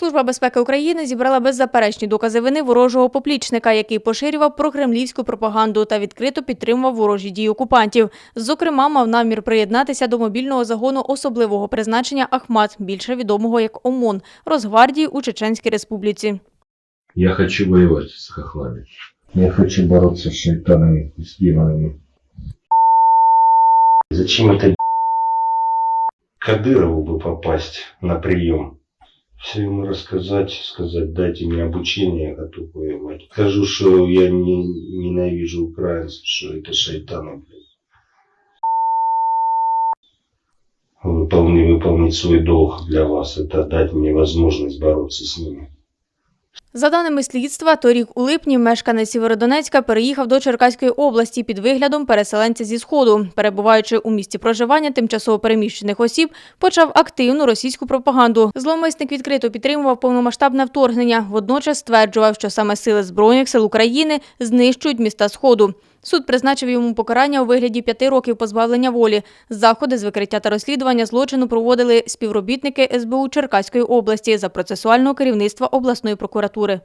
Служба безпеки України зібрала беззаперечні докази вини ворожого поплічника, який поширював прокремлівську пропаганду та відкрито підтримував ворожі дії окупантів. Зокрема, мав намір приєднатися до мобільного загону особливого призначення Ахмат, більше відомого як ОМОН, Росгвардії у Чеченській Республіці. Я хочу воевать с хохлами. Я хочу бороться с шайтанами и с демонами. Зачем это Кадырову бы попасть на прием? Все ему рассказать, сказать, дайте мне обучение, готов воевать. Скажу, что я не, ненавижу украинцев, что это шайтаны, блядь. Выполни, выполнить свой долг для вас, это дать мне возможность бороться с ними. За даними слідства, торік у липні мешканець Сєвєродонецька переїхав до Черкаської області під виглядом переселенця зі Сходу. Перебуваючи у місті проживання тимчасово переміщених осіб, почав активну російську пропаганду. Зловмисник відкрито підтримував повномасштабне вторгнення. Водночас стверджував, що саме сили Збройних сил України знищують міста Сходу. Суд призначив йому покарання у вигляді п'яти років позбавлення волі. Заходи з викриття та розслідування злочину проводили співробітники СБУ Черкаської області за процесуального керівництва обласної прокуратури.